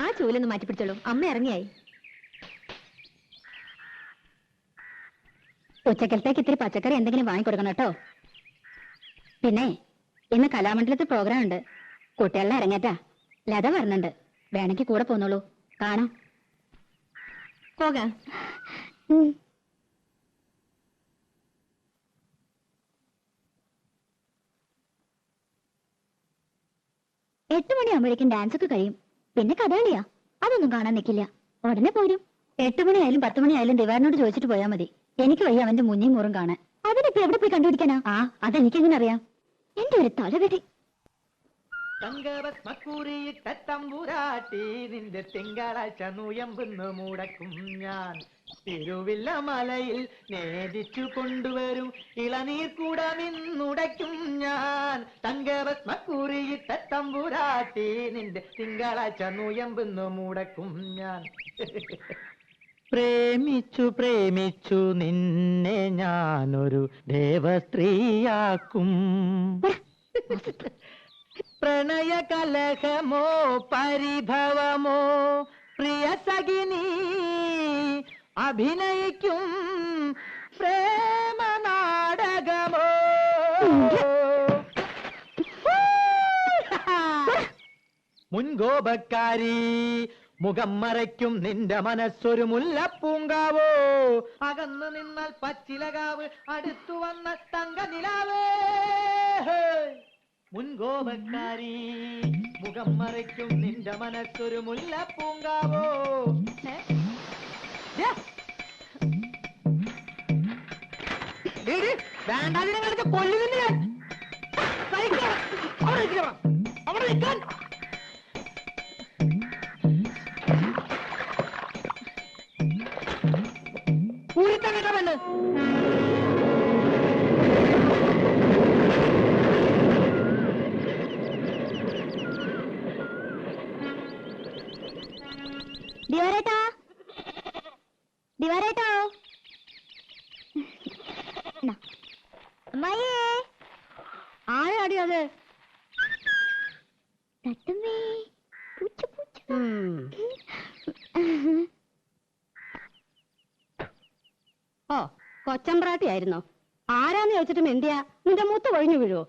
ആ ചൂലൊന്ന് മാറ്റി പിടിച്ചോളൂ അമ്മ ഇറങ്ങിയായി. ഉച്ചക്കലത്തേക്ക് ഇത്തിരി പച്ചക്കറി എന്തെങ്കിലും വാങ്ങിക്കൊടുക്കണം കേട്ടോ. പിന്നെ ഇന്ന് കലാമണ്ഡലത്തിൽ പ്രോഗ്രാം ഉണ്ട്. കുട്ടികളെ ഇറങ്ങേറ്റാ ലത വരുന്നുണ്ട്. വേണമെങ്കിൽ കൂടെ പോന്നോളൂ. കാണാം. പോകാം. എട്ട് മണിയാകുമ്പോഴേക്കും ഡാൻസ് ഒക്കെ കഴിയും. പിന്നെ കഥകളിയാ. അതൊന്നും കാണാൻ നിൽക്കില്ല ഉടനെ പോരും. എട്ട് മണിയായാലും പത്ത് മണിയായാലും ദിവാറിനോട് ചോദിച്ചിട്ട് പോയാൽ മതി. എനിക്ക് വയ്യ അവന്റെ മുന്നേ മുറും കാണാൻ. അതിനിപ്പോ എവിടെ പോയി കണ്ടുപിടിക്കാനാ? ആ അതെനിക്കെങ്ങനെ അറിയാം? എന്റെ ഒരു തലവെടി. തങ്കഭസ്മക്കുറിയിട്ട തമ്പുരാട്ടി നിന്റെ തിങ്കളാഴ്ച നുയമ്പുന്നു മുടക്കും ഞാൻ. തിരുവില്ല മലയിൽ നേദിച്ചു കൊണ്ടുവരും. ഇളനീർ കൂടമിന്നുടയ്ക്കും ഞാൻ. തങ്കഭസ്മക്കുറിയിട്ട തമ്പുരാട്ടി നിന്റെ തിങ്കളാഴ്ച നുയമ്പുന്നു മുടക്കും ഞാൻ. പ്രേമിച്ചു പ്രേമിച്ചു നിന്നെ ഞാനൊരു ദേവസ്ത്രീയാക്കും. പ്രണയ കലഹമോ പരിഭവമോ പ്രിയ സഖിനി അഭിനയിക്കും പ്രേമ നാടകമോ മുൻകോപക്കാരി മുഖം മറയ്ക്കും നിന്റെ മനസ്സൊരു മുല്ലപ്പൂങ്കാവോ? അകന്നു നിന്നാൽ പച്ചിലകാവ് അടുത്തു വന്ന തങ്ക നിലാവേ മുൻകോപക്കാരി മുഖം മറയ്ക്കും നിന്റെ മനസ്സൊരു മുല്ലപ്പൂങ്കാവോ? വേണ്ടാതിനെ കളിച്ച് കൊല്ലുന്നില്ല. അവിടെ നിൽക്കാൻ കൊച്ചമ്പ്രാട്ടി ആയിരുന്നോ ആരാന്ന് ചോദിച്ചിട്ടും എന്തിയാ? നിന്റെ മൂത്ത് ഒഴിഞ്ഞു വീഴുവോ?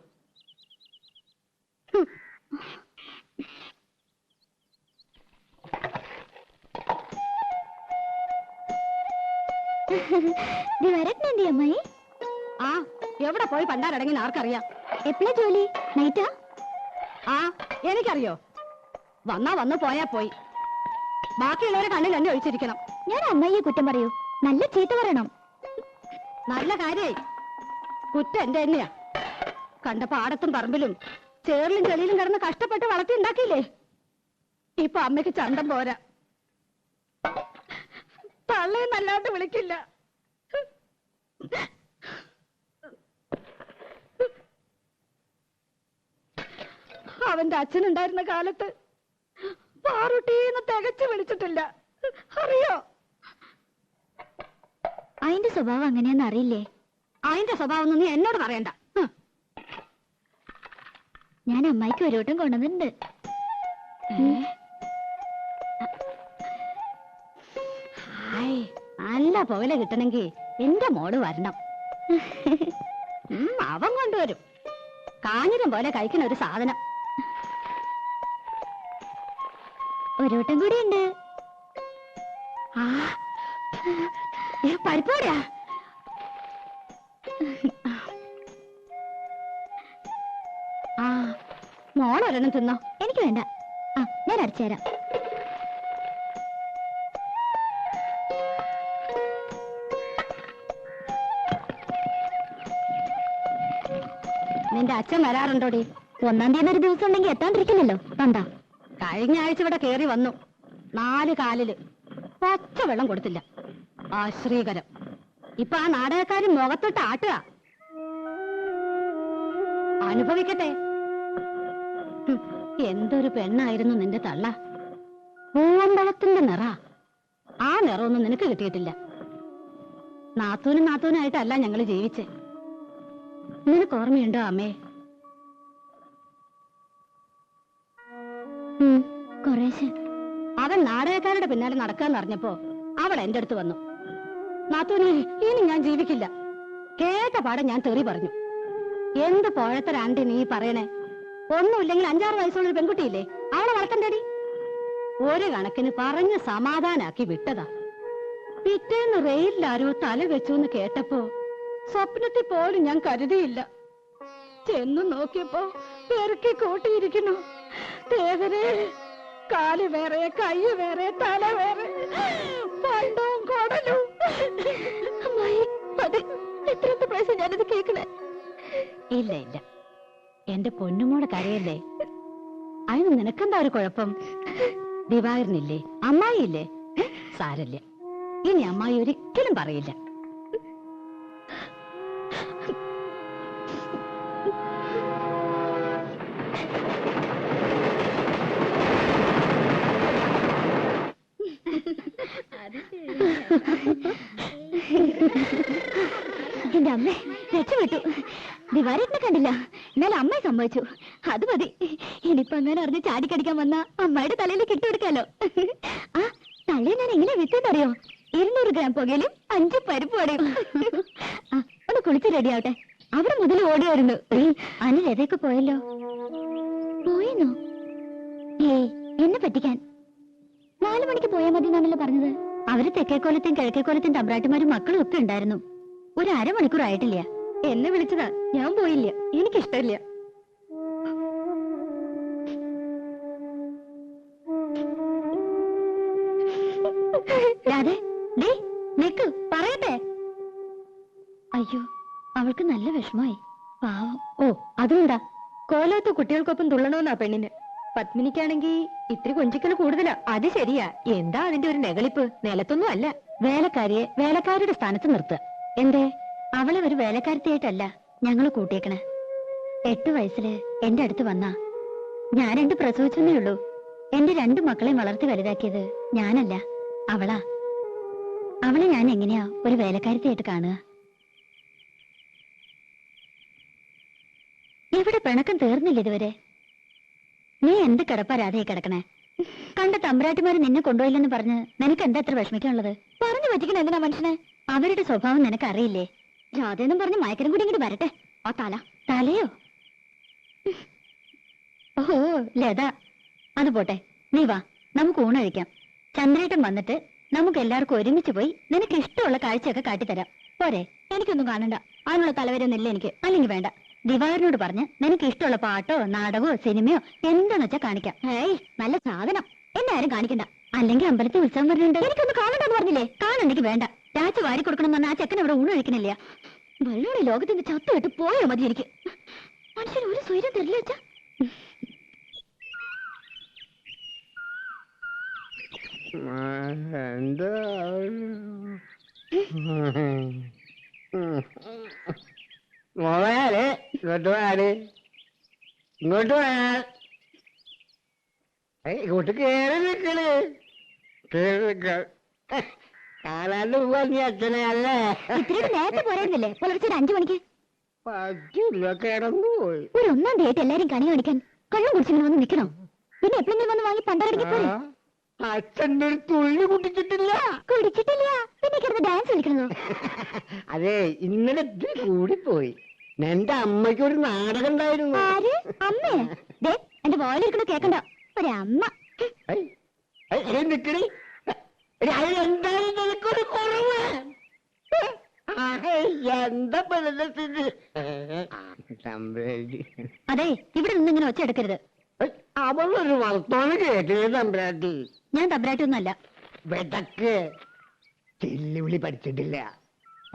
അമ്മായി. ആ എവിടെ പോയി പണ്ടാരടങ്ങി ആർക്കറിയാം? എപ്പോഴാ ജോലി? നൈറ്റാ? ആ എനിക്കറിയോ. വന്നാ വന്നു പോയാ പോയി. ബാക്കിയുള്ളവരെ കണ്ണിൽ എന്നെ ഒഴിച്ചിരിക്കണം. ഞാൻ അമ്മയെ കുറ്റം പറയൂ. നല്ല ചീത്ത പറയണം. നല്ല കാര്യായി കുറ്റം എന്റെ തന്നെയാ. കണ്ട പാടത്തും പറമ്പിലും ചേറിലും ചെളിയിലും കിടന്ന് കഷ്ടപ്പെട്ട് വളർത്തി ഉണ്ടാക്കിയില്ലേ? ഇപ്പൊ അമ്മയ്ക്ക് ചന്തം പോരാ. തള്ളയും നല്ലാണ്ട് വിളിക്കില്ല. അവന്റെ അച്ഛനുണ്ടായിരുന്ന കാലത്ത് പാറുട്ടീന്ന് തികച്ചു വിളിച്ചിട്ടില്ല. അറിയോ? അതിന്റെ സ്വഭാവം അങ്ങനെയാന്ന് അറിയില്ലേ? അതിന്റെ സ്വഭാവം നീ എന്നോട് പറയണ്ട. ഞാൻ അമ്മായിക്ക് ഒരു വട്ടം കൊണ്ടുവന്നിട്ടുണ്ട്. നല്ല പുകല കിട്ടണമെങ്കിൽ എന്റെ മോൾ വരണം. അവൻ കൊണ്ടുവരും. കാഞ്ഞിരം പോലെ കഴിക്കുന്ന ഒരു സാധനം. ഒരു വട്ടം കൂടി ഉണ്ട് ആ പരിപ്പോടാ ആ മോളൊരെണ്ണം തിന്നോ. എനിക്ക് വേണ്ട. ആ ഞാൻ അടിച്ചു തരാം. നിന്റെ അച്ഛൻ വരാറുണ്ടോടി? ഒന്നാം തീയതി ഒരു ദിവസം ഉണ്ടെങ്കിൽ എത്താണ്ടിരിക്കില്ലല്ലോ. കണ്ടാ? കഴിഞ്ഞ ആഴ്ച ഇവിടെ കേറി വന്നു. നാല് കാലിൽ ഒച്ച വെള്ളം കൊടുത്തില്ല. ആശ്രീകരം ഇപ്പൊ ആ നാടകക്കാരൻ മുഖത്തൊട്ട് ആട്ടുക. അനുഭവിക്കട്ടെ. എന്തൊരു പെണ്ണായിരുന്നു നിന്റെ തള്ള. പൂവമ്പളത്തിന്റെ നിറ. ആ നിറമൊന്നും നിനക്ക് കിട്ടിയിട്ടില്ല. നാത്തൂനും നാത്തൂനായിട്ടല്ല ഞങ്ങൾ ജീവിച്ചേ. നിനക്ക് ഓർമ്മയുണ്ടോ അമ്മേ? അവൻ നാടകക്കാരുടെ പിന്നാലെ നടക്കാന്ന് അറിഞ്ഞപ്പോ അവൾ എന്റെ അടുത്ത് വന്നു. നാത്തൂനെ ഇനി ഞാൻ ജീവിക്കില്ല. കേട്ട പാടെ ഞാൻ തെറി പറഞ്ഞു. എന്ത് പോഴത്തരാണ്ടി നീ പറയണേ? ഒന്നുമില്ലെങ്കിൽ അഞ്ചാറ് വയസ്സുള്ള ഒരു പെൺകുട്ടിയില്ലേ? അവളെ വളർത്തണ്ടേടി. ഒരു കണക്കിന് പറഞ്ഞ് സമാധാനാക്കി വിട്ടതാ. പിറ്റേന്ന് റെയിലാരോ തല വെച്ചു എന്ന് കേട്ടപ്പോ സ്വപ്നത്തിൽ പോലും ഞാൻ കരുതിയില്ല. ചെന്നു നോക്കിയപ്പോ പെറുക്കി കൂട്ടിയിരിക്കുന്നു. ദേവരെ കാൽ വേറെ കൈ വേറെ തല വേറെ പണ്ടവും കൊടലും. എത്രത്തെ പ്രാവശ്യം ഞാനിത് കേൾക്കണേ? ഇല്ല ഇല്ല. എന്റെ പൊന്നുമോടെ കരയല്ലേ? അതിന് നിനക്കെന്താ ഒരു കുഴപ്പം? ദിവാകരനില്ലേ? അമ്മായിയില്ലേ? സാരല്ല ഇനി അമ്മായി ഒരിക്കലും പറയില്ല. എന്റെ അമ്മ രക്ഷപ്പെട്ടു. ദിവാരത്തിനെ കണ്ടില്ല. എന്നാലും അമ്മയെ സമ്മതിച്ചു. അത് മതി. ഇനിയിപ്പൊ അങ്ങനെ അറിഞ്ഞ് ചാടിക്കടിക്കാൻ വന്ന അമ്മയുടെ തലയിൽ കിട്ടുകൊടുക്കാലോ ആ തലയിൽ ഞാൻ എങ്ങനെ വിത്തെന്നറിയോ ഇരുന്നൂറ് ഗ്രാം പുകയിലും അഞ്ച് പരിപ്പ് വടയും ഒന്ന് കുളിച്ച് റെഡി ആവട്ടെ അവിടെ മുതൽ ഓടിയായിരുന്നു അനിൽ രഥയൊക്കെ പോയല്ലോ? പോയെന്നോ? ഏയ് എന്നെ പറ്റിക്കാൻ. നാലു മണിക്ക് പോയാൽ മതി എന്നാണല്ലോ പറഞ്ഞത്. അവർ തെക്കേക്കോലത്തെയും കിഴക്കേക്കോലത്തെയും തമ്പ്രാട്ടിമാരും മക്കളും ഒക്കെ ഉണ്ടായിരുന്നു. ഒരു അരമണിക്കൂർ ആയിട്ടില്ല. എന്നെ വിളിച്ചതാ. ഞാൻ പോയില്ല. എനിക്കിഷ്ടമില്ല. ദേ അയ്യോ അവൾക്ക് നല്ല വിഷമായി പാവം. ഓ അതുകൊണ്ടാ. കോലത്ത് കുട്ടികൾക്കൊപ്പം തുള്ളണമെന്നാ പെണ്ണിന്. പത്മിനിക്കാണെങ്കി ഇത്തിരി കൊഞ്ചിക്കൽ കൂടുതലാ. അത് ശരിയാ. എന്താ അതിന്റെ ഒരു നെകളിപ്പ് നിലത്തൊന്നും അല്ല. വേലക്കാരിയെ വേലക്കാരിയുടെ സ്ഥാനത്ത് നിർത്തുക എന്തേ? അവളെ ഒരു വേലക്കാരത്തിയായിട്ടല്ല ഞങ്ങൾ കൂട്ടിയേക്കണേ. എട്ട് വയസ്സിൽ എന്റെ അടുത്ത് വന്നാ ഞാൻ രണ്ട് പ്രസവിച്ചെന്നേ ഉള്ളൂ. എന്റെ രണ്ട് മക്കളെയും വളർത്തി വലുതാക്കിയത് ഞാനല്ല അവളാ. അവളെ ഞാൻ എങ്ങനെയാ ഒരു വേലക്കാരത്തിയായിട്ട് കാണുക? ഇവിടെ പിണക്കം തീർന്നില്ല ഇതുവരെ. നീ എന്ത് കിടപ്പാ രാധയെ കിടക്കണേ? കണ്ട തമ്പുരാട്ടിമാര് നിന്നെ കൊണ്ടുപോയില്ലെന്ന് പറഞ്ഞ് നിനക്ക് എന്താ എത്ര വിഷമിക്കാനുള്ളത്? പറഞ്ഞു പറ്റിക്കണ എന്തിനാ മനുഷ്യനെ? അവരുടെ സ്വഭാവം നിനക്ക് അറിയില്ലേ രാധയെന്നും പറഞ്ഞ് മയക്കരം കൂടി ഇങ്ങോട്ട് വരട്ടെ. ആ തല. തലയോ? ഓ ലത. അത് പോട്ടെ. നീ വാ. നമുക്ക് ഊണഴിക്കാം ചന്ദ്രേട്ടൻ വന്നിട്ട് നമുക്ക് എല്ലാവർക്കും ഒരുമിച്ച് പോയി നിനക്ക് ഇഷ്ടമുള്ള കാഴ്ചയൊക്കെ കാട്ടിത്തരാം. പോരെ. എനിക്കൊന്നും കാണണ്ട. അതിനുള്ള തലവരൊന്നുമില്ല എനിക്ക്. അല്ലെങ്കിൽ വേണ്ട. ദിവാകരനോട് പറഞ്ഞ് നിനക്ക് ഇഷ്ടമുള്ള പാട്ടോ നാടകമോ സിനിമയോ എന്താന്ന് വെച്ചാ കാണിക്കാം. ഏയ് നല്ല സാധനം. എന്നാരും കാണിക്കണ്ട. അല്ലെങ്കിൽ അമ്പലത്തിൽ ഉത്സവം വരുന്നുണ്ട്. എനിക്കൊന്ന് കാണണ്ടെന്ന് പറഞ്ഞില്ലേ? കാണണ്ടെങ്കിൽ വേണ്ട. രാച്ച വാരി കൊടുക്കണം എന്ന് ആ ചെക്കൻ അവിടെ ഊണ് കഴിക്കണില്ല വെള്ളോടെ ലോകത്തിന്റെ ചത്തു കേട്ട് പോയോ മതി എനിക്ക് മനുഷ്യൻ ഒരു സ്വൈര്യം തരില്ല വെച്ചാ എന്താ മോളെ ഇങ്ങോട്ട് പോയാൽ ഇങ്ങോട്ട് പോയാ ഏയ് ഇങ്ങോട്ട് കേറി നിക്കണ് കേറി നിക്ക. കാലാണ്ട് പോവാ നീ അച്ഛനെ അല്ലേ? ഇത്തിരി നേരത്തെ പോരായിരുന്നില്ലേ? പുലർച്ചെ ഒരു അഞ്ചു മണിക്ക്. പറ്റില്ല കിടന്നു പോയി. ഒരു ഒന്നാം തീയതി എല്ലാരും കണി കാണിക്കാൻ കള്ളം കുടിച്ചിങ്ങനെ വന്ന് നിൽക്കണോ? പിന്നെ എപ്പോഴെങ്കിലും വന്ന് വാങ്ങി പണ്ടരടിക്ക് പോരെ? അച്ഛന്റെ ഒരു തുള്ളി കുടിച്ചിട്ടില്ല. കുടിച്ചിട്ടില്ല. പിന്നെ കിടന്ന് ഡാൻസ് കളിക്കണോ അതെ ഇന്നലെ കൂടിപ്പോയി. എന്റെ അമ്മയ്ക്ക് ഒരു നാടകം ഉണ്ടായിരുന്നു ആര്? അമ്മേ? ദേ എന്റെ വോയിലിരിക്കണ കേക്കണ്ട. ഒരമ്മ. എടി, അത് എന്താണ് നിനക്കൊരു കുറവ്? ആ, ഹേയ്, എന്താ പെണ്ണിന്റെ സ്ഥിതി ആ, തമ്പുരാട്ടി. അതെ ഇവിടെ നിന്ന് ഇങ്ങനെ ഒച്ച എടുക്കരുത്. ഐ, അവളൊരു വർത്തമാനം കേട്ടില്ലേ തമ്പുരാട്ടി? ഞാൻ തബ്രായിട്ടൊന്നുമല്ല വെടക്ക്. ചെല്ലുവിളി പഠിച്ചിട്ടില്ല.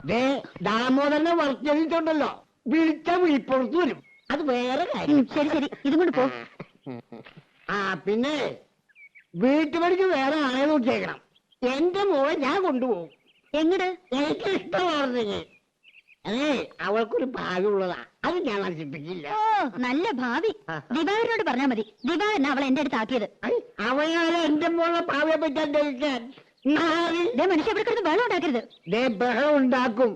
ദേ ദാമോദരനെ വർത്തിച്ചുണ്ടല്ലോ വിളിച്ച വിളിപ്പുറത്ത് വരും. അത് വേറെ കാര്യം. ശരി ശരി. ഇതും കൊണ്ട് പോ. ആ പിന്നെ വീട്ടുപടിക്ക് വേറെ ആളെ നോക്കിയേക്കണം. എന്റെ മോളെ ഞാൻ കൊണ്ടുപോകും. എങ്ങട് എനിക്ക് ഇഷ്ടമാർന്നെങ്കിൽ അതേ അവൾക്കൊരു ഭാഗ്യമുള്ളതാ അത് ഞാൻ നശിപ്പിക്കില്ല. ഓ നല്ല ഭാവി. ദിവാകരനോട് പറഞ്ഞാ മതി. ദിവാകരൻ അവൾ എന്റെ അടുത്ത് ആക്കിയത്. അവളെ എന്റെ മോളെ ഭാവിയെ പറ്റാൻ ദേ മനുഷ്യ ഇവിടെ കിടന്ന് വെള്ളം ഉണ്ടാക്കരുത്. ദേ ബഹളം ഉണ്ടാക്കും.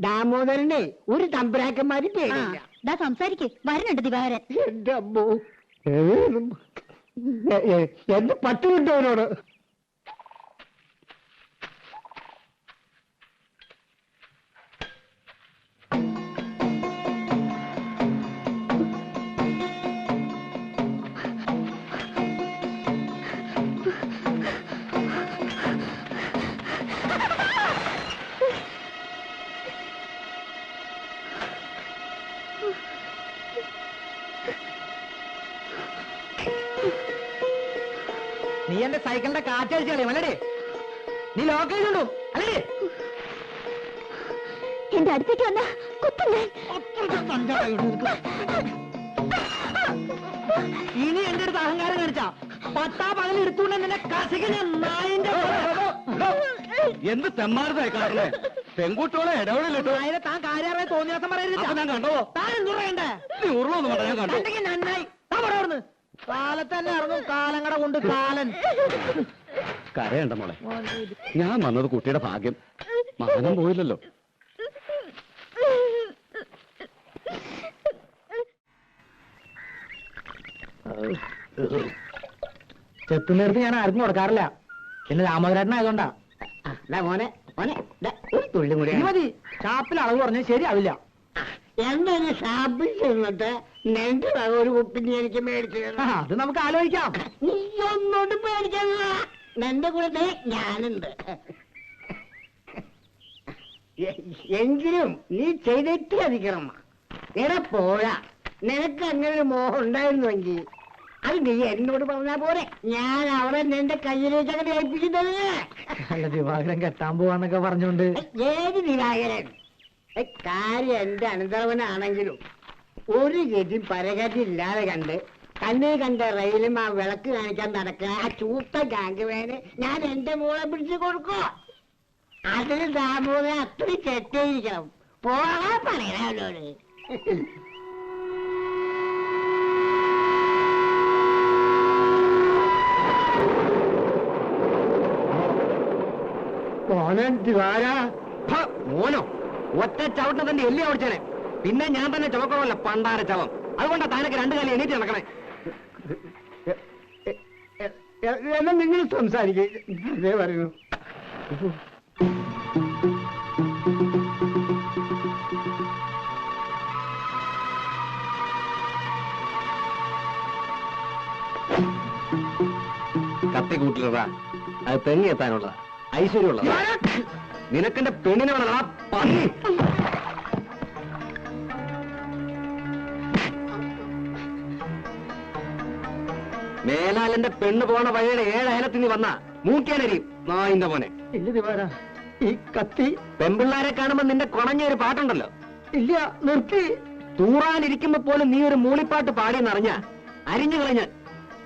ദാമോദരനെ ഒരു തമ്പുരാക്കന്മാരും പേരില്ല പേടില്ല. ദാ സംസാരിക്ക്. വരണുണ്ട് ദിവാകരൻ. എന്റെ അമ്മോ എ- എ- എന്റെ പട്ടി കിട്ടും സൈക്കിളിന്റെ കാറ്റഴിച്ച് കളയും അല്ലേ? നീ ലോക്ക് ചെയ്തുണ്ടോ അല്ലേ? എന്റെ അടുത്തേക്ക് വന്ന ഇനി എന്റെ അടുത്ത് അഹങ്കാരം കാണിച്ചാ. പത്താ പകൽ എടുത്തുകൊണ്ട് നിന്നെ കസിക ഞാൻ നായിന്റെ എന്ത് തെമ്മാരതായി പെൺകുട്ടികളെ ഇടപെടലിട്ടു അതിനെ താൻ കാര്യമായി തോന്നിയാസം പറയരുത്. അപ്പൊ ഞാൻ കണ്ടോ? താൻ എന്തുറയണ്ടേ നീ ഉരുളൊന്നും ഞാൻ കണ്ടു? നന്നായി. താൻ പറ അവിടുന്ന് കാലത്ത് തന്നെ ഇറങ്ങും. കാലങ്ങടെ കൊണ്ട് കാലൻ. കരയണ്ട മോളെ. ഞാൻ വന്നത് കുട്ടിയുടെ ഭാഗ്യം. മാനം പോയില്ലല്ലോ. ചെത്തുന്നേരത്ത് ഞാൻ ആർക്കും കൊടുക്കാറില്ല. പിന്നെ രാമോദരേട്ടനായതുകൊണ്ടാ മോനെ മോനെ ഒരു തുള്ളി കൂടി മതി. ചാപ്പിൽ അളവ് പറഞ്ഞാൽ ശരിയാവില്ല. എന്താണ് ഷാപ്പിൽ ചെന്നിട്ട് നിന്റെ വക ഒരു കുപ്പിന് എനിക്ക് മേടിച്ചു ആ, അത് നമുക്ക് ആലോചിക്കാം. നീ ഒന്നോട്ട് പേടിക്കണ്ട നിന്റെ കൂടെ ഞാനുണ്ട്. എ- എങ്കിലും നീ ചെയ്തിട്ട് അധികണം എടാ പോരാ നിനക്ക് അങ്ങനെ ഒരു മോഹം ഉണ്ടായിരുന്നുവെങ്കിൽ അത് നീ എന്നോട് പറഞ്ഞാ പോരെ. ഞാൻ അവളെ നിന്റെ കയ്യിലേക്ക് അങ്ങനെ ഏൽപ്പിക്കുന്നത്. അല്ല ദിവാകരൻ കെട്ടാൻ പോവാന്നൊക്കെ പറഞ്ഞോണ്ട്. ഏത് ദിവാകരൻ? കാര്യം എന്റെ അനന്തരവനാണെങ്കിലും ഒരു ഗതി പരകതി ഇല്ലാതെ കണ്ട് കണ്ണേ കണ്ട റെയിലും ആ വിളക്ക് കാണിക്കാൻ നടക്കുക ആ ചൂത്ത ഗാംഗുവേനെ ഞാൻ എന്റെ മോളെ പിടിച്ചു കൊടുക്കോ അതിന് ദാമോദരൻ അത്രയും ചെറ്റേയിരിക്കണം പോകാൻ പറയണ അവനോട്. മോനൻ മോനോ? ഒറ്റ ചവിട്ട് തന്നെ എല്ലി ഓടിച്ചേനെ പിന്നെ ഞാൻ തന്നെ ചുമക്കണമല്ല പണ്ടാര ചവം. അതുകൊണ്ടാ താനൊക്കെ രണ്ടു കാലം എണീറ്റ് നടക്കണേ. എന്നാ നിങ്ങൾ സംസാരിക്കേ. പറയുന്നു. കത്തി കൂട്ടിലതാ. അത് തെങ്ങി എത്താനുള്ളതാ ഐശ്വര്യമുള്ളതാ നിനക്കെന്റെ പെണ്ണിനെ വേണടാ പന്നി. മേലാലെന്റെ പെണ്ണ് പോണ വഴിയുടെ ഏഴ് അയലത്തിൽ നീ വന്ന. മൂക്കേനരി നായിന്റെ മോനെ. ഇല്ല ദിവാര ഈ കത്തി പെമ്പിള്ളാരെ കാണുമ്പോ നിന്റെ കുണഞ്ഞ ഒരു പാട്ടുണ്ടല്ലോ. ഇല്ല നിർത്തി. തൂറാനിരിക്കുമ്പോ പോലും നീ ഒരു മൂളിപ്പാട്ട് പാടിയെന്നറിഞ്ഞ അരിഞ്ഞു കളഞ്ഞ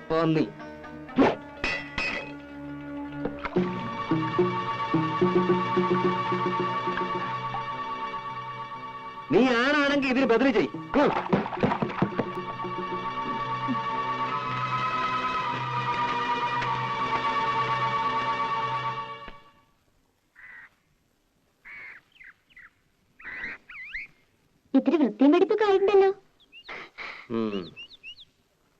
പന്നി. നീ ആണാണെങ്കിൽ ഇതിന് ബദലി ചെയ്. ഇത്തിരി വൃത്തിയും വെടിപ്പൊക്കെ ആയിട്ടുണ്ടല്ലോ.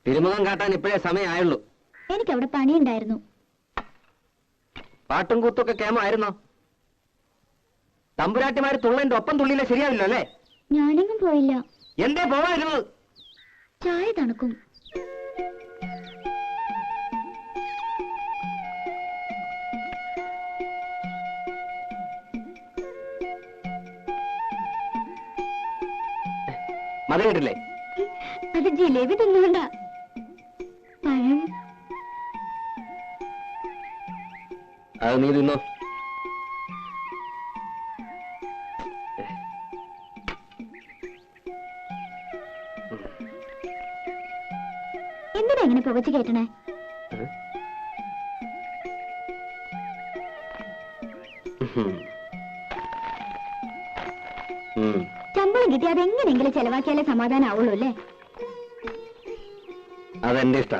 തിരുമുഖം കാട്ടാൻ ഇപ്പോഴേ സമയമായുള്ളൂ എനിക്ക് അവിടെ പണിയുണ്ടായിരുന്നു. പാട്ടും കൂത്തൊക്കെ കേമായിരുന്നോ? തമ്പുരാട്ടിമാര് തുള്ളന്റെ ഒപ്പം തുള്ളിയില്ല ശരിയാവില്ല അല്ലേ? ഞാനെങ്ങും പോയില്ല. എന്തേ പോവായിരുന്നത്? ചായ തണുക്കും. മതി കേട്ടില്ലേ അത് ജിലേബി തിന്നുകൊണ്ട. പഴം. അത് നീ തിന്നോ? എന്തിനാ ഇങ്ങനെ പുകച്ചു കേട്ടണേ. ശമ്പളം കിട്ടി അതെങ്ങനെങ്കിലും ചെലവാക്കിയാലേ സമാധാനം ആവുള്ളൂ അല്ലേ? അതെന്റെ ഇഷ്ട.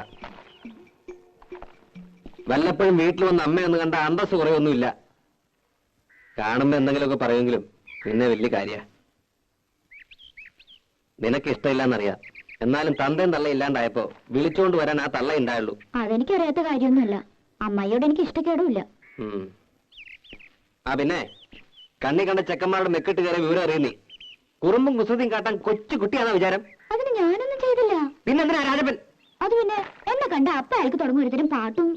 വല്ലപ്പോഴും വീട്ടിൽ വന്ന് അമ്മയെന്ന് കണ്ട അന്തസ് കുറയൊന്നുമില്ല. കാണുമ്പോ എന്തെങ്കിലുമൊക്കെ പറയുമെങ്കിലും പിന്നെ വലിയ കാര്യ. നിനക്ക് ഇഷ്ടമില്ലെന്നറിയാം. എന്നാലും തന്തയും തള്ള ഇല്ലാണ്ടായപ്പോ വിളിച്ചോണ്ട് വരാൻ ആ തള്ള ഉണ്ടായുള്ളൂ അതെനിക്കറിയാത്ത കാര്യൊന്നുമല്ല അമ്മയോട് എനിക്ക് ഇഷ്ടക്കേടുമില്ല. ആ പിന്നെ കണ്ണി കണ്ട ചെക്കന്മാരുടെ മെക്കിട്ട് കയറി വിവരം അറിയുന്നേ. കുറുമ്പും കുസൃതിയും കാട്ടാൻ കൊച്ചു കുട്ടിയാണോ വിചാരം? അതിന് ഞാനൊന്നും ചെയ്തില്ല. പിന്നെ രാജപ്പൻ? അത് പിന്നെ എന്നെ കണ്ട അപ്പ അയാൾക്ക് തുടങ്ങും പാട്ടും.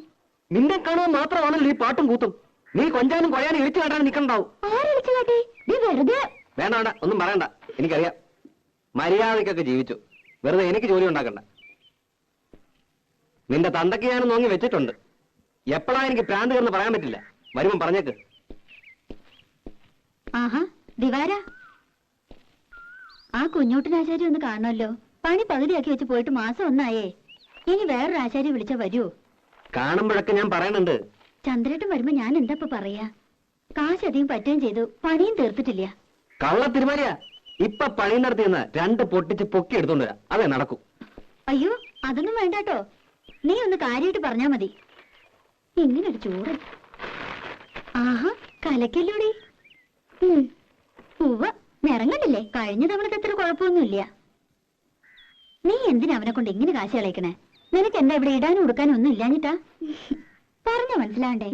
നിന്നെ കാണുക മാത്രമാണല്ലോ ഈ പാട്ടും കൂത്തും. നീ കൊഞ്ചാനും കൊഴയാനും ഇളിച്ചു കാട്ടാൻ നിൽക്കണ്ടാവും ആരടിച്ചു കാട്ടി? നീ വെറുതെ വേണ്ട വേണ്ട ഒന്നും പറയണ്ട. എനിക്കറിയാം. മര്യാദക്കൊക്കെ ജീവിച്ചു. വെറുതെ എനിക്ക് ജോലി ഉണ്ടാക്കണ്ട. നിന്റെ തന്തയ്ക്ക് ഞാൻ നോങ്ങി വെച്ചിട്ടുണ്ട്. എപ്പോഴാ എനിക്ക് പ്രാന്ത് കയറുന്ന പറയാൻ പറ്റില്ല. വരുമ്പം പറഞ്ഞേക്ക്. ആഹാ ദിവാര. ആ കുഞ്ഞോട്ടിനാശാരി ഒന്ന് കാണുമല്ലോ. പണി പകുതിയാക്കി വെച്ച് പോയിട്ട് മാസം ഒന്നായേ. ഇനി വേറൊരു ആശാരി വിളിച്ചാ വരൂ. കാണുമ്പോഴൊക്കെ ഞാൻ പറയണുണ്ട്. ചന്ദ്രേട്ടൻ വരുമ്പോ ഞാൻ എന്താ പറയാ? കാശ് അധികം പറ്റുകയും ചെയ്തു. പണിയും തീർത്തിട്ടില്ല. കള്ള തിരുമാലിയ. ഇപ്പൊ പണി നടത്തിയെന്ന് രണ്ട് പൊട്ടിച്ച് പൊക്കി എടുത്തോണ്ട് വരാം. അതെ നടക്കൂ. അയ്യോ അതൊന്നും വേണ്ടാട്ടോ. നീ ഒന്ന് കാര്യമായിട്ട് പറഞ്ഞാ മതി. ഇങ്ങനൊരു ചോറ്. ആഹാ കലക്കല്ലൂടി. ഉവ്വ നിറങ്ങണ്ടില്ലേ കഴിഞ്ഞ തവണത്തെ അത്ര കുഴപ്പമൊന്നുമില്ല. നീ എന്തിനാ അവനെ കൊണ്ട് ഇങ്ങനെ കാശ് കളയിക്കണേ? നിനക്ക് എന്താ ഇവിടെ ഇടാനും ഉടുക്കാനും ഒന്നും ഇല്ലാഞ്ഞിട്ടാ? പറഞ്ഞ മനസ്സിലാണ്ടേ